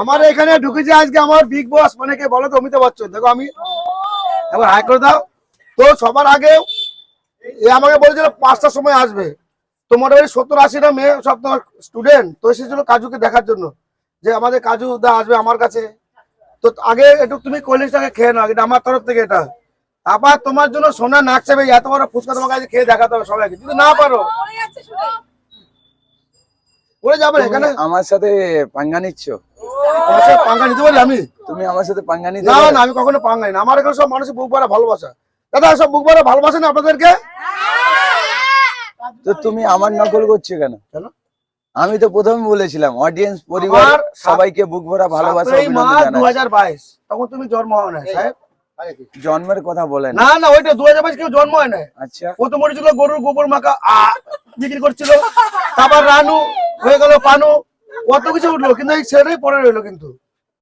আমার এখানে ঢুকেছে আজকে আমার বিগ বস মানে কে বলো তো, অমিতাভ বচ্চন। দেখো আমি এবার হাই করে দাও। তো সবার আগে এ আমাকে বলেছিল পাঁচটার সময় আসবে। তো মোটামুটি সত্তর আশিটা মেয়ে সব তোমার স্টুডেন্ট তো এসেছিল কাজুকে দেখার জন্য। যে আমাদের কাজু দা আসবে আমার কাছে। তো আগে একটু তুমি কোল্ড খেয়ে নাও, এটা আমার তরফ থেকে এটা। আবার তোমার জন্য সোনা নাক চাবে এত বড় ফুচকা তোমাকে আজকে খেয়ে দেখাতে হবে সবাইকে। যদি না পারো ওরে যাবে তুমি এখানে আমার সাথে পাঙ্গা নিচ্ছ? তোমার পাঙ্গা নিতে পারি আমি? তুমি আমার সাথে পাঙ্গা নিতে না না আমি কখনো পাঙ্গাই না। আমার এখানে সব মানুষের বুক ভরা ভালোবাসা। দাদা সব বুক ভরা ভালোবাসে না আপনাদেরকে? তো তুমি আমার নকল করছ কেন? কেন? আমি তো প্রথমে বলেছিলাম অডিয়েন্স পরিবার সবাইকে বুক ভরা ভালোবাসা অভিনন্দন দু। হাজার বাইশ। তখন তুমি জন্ম হয় না সাহেব। জন্মের কথা বলেন না। না ওইটা দু হাজার বাইশ কেউ জন্ম হয় না আচ্ছা। প্রথম ছিল গরুর গোবর মাখা বিক্রি করছিল। তারপর রানু হয়ে গেল পানু। কত কিছু উঠল কিন্তু এই ছেলেই পরে রইল কিন্তু।